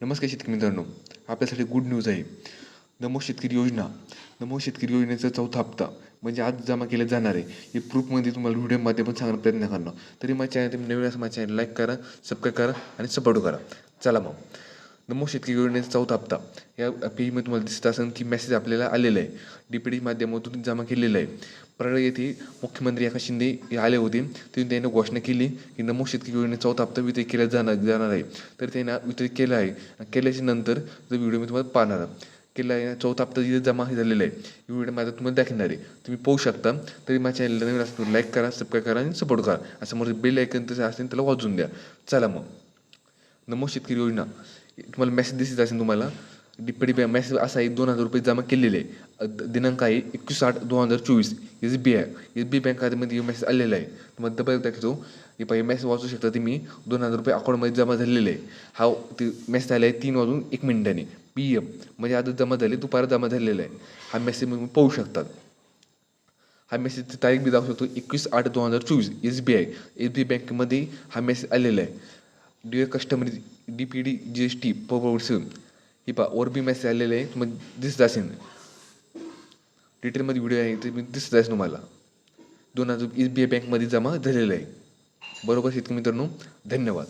नमस्कार शेतकरी मित्रांनो आपल्यासाठी गुड न्यूज आहे. नमो शेतकरी योजना नमो शेतकरी योजनेचा चौथा हप्ता म्हणजे आज जमा केले जाणार आहे. हे प्रूफमध्ये तुम्हाला व्हिडिओ माध्यमातून सांगण्याचा प्रयत्न करणार. तरी माझ्या चॅनल तुम्ही नवीन असं माझ्या चॅनल लाईक करा सबस्क्राईब करा आणि सपोर्ट करा. चला मग. नमो शेतकरी योजनेचा चौथा हप्ता. या पेजमध्ये तुम्हाला दिसत असेल की मेसेज आपल्याला आलेला आहे. डी पी डी माध्यमातून जमा केलेला आहे. परळ येथे मुख्यमंत्री एका शिंदे हे आले होते. तिथून त्यांनी घोषणा केली की नमो शेतकरी योजनेचा चौथा हप्ता वितरित केला जाणार जाणार आहे. तर त्यांना वितरित केला आहे. केल्याच्यानंतर जो व्हिडिओ मी तुम्हाला पाहणार केला आहे. चौथा हप्ता जिथे जमा झालेला आहे व्हिडिओ माझा तुम्हाला दाखवणार आहे. तुम्ही पाहू शकता. तरी माझ्या चॅनलला नवीन असतो लाईक करा सबस्क्राईब करा आणि सपोर्ट करा. असं मला बेल ऐकन तसं असेल त्याला वाजून द्या. चला मग. नमो शेतकरी योजना. तुम्हाला मेसेज दिसत असेल तुम्हाला. डीपीडी बँक मेसेज असा आहे दोन हजार रुपये जमा केलेले आहे. द- दिनांक आहे एकवीस आठ दोन हजार चोवीस. S B I S B bank खात्यामध्ये मेसेज आलेला आहे. तुम्हाला डबल दाखवतो की पाहिजे मेसेज वाचू शकता तुम्ही. दोन हजार रुपये अकाउंटमध्ये जमा झालेले आहे. हा ते मेसेज आला आहे तीन वाजून एक मिनिटाने. पी एम म्हणजे आता जमा झाले दुपार जमा झालेला आहे. हा मेसेज तुम्ही पाहू शकतात. हा मेसेजची तारीख बी दाखवू शकतो एकवीस आठ दोन हजार चोवीस. S B I S B बँकेमध्ये हा मेसेज आलेला आहे. Dear customer D P D G S T पवर्स ही पा वर बी मेसेज आलेले आहे तुम्हाला दिसत असेल. डिटेलमध्ये व्हिडिओ आहे ते मी दिसत असेल तुम्हाला. दोन हजार एस बी आय बँकमध्ये जमा झालेलं आहे. बरोबर शेतकरी मित्रांनो धन्यवाद.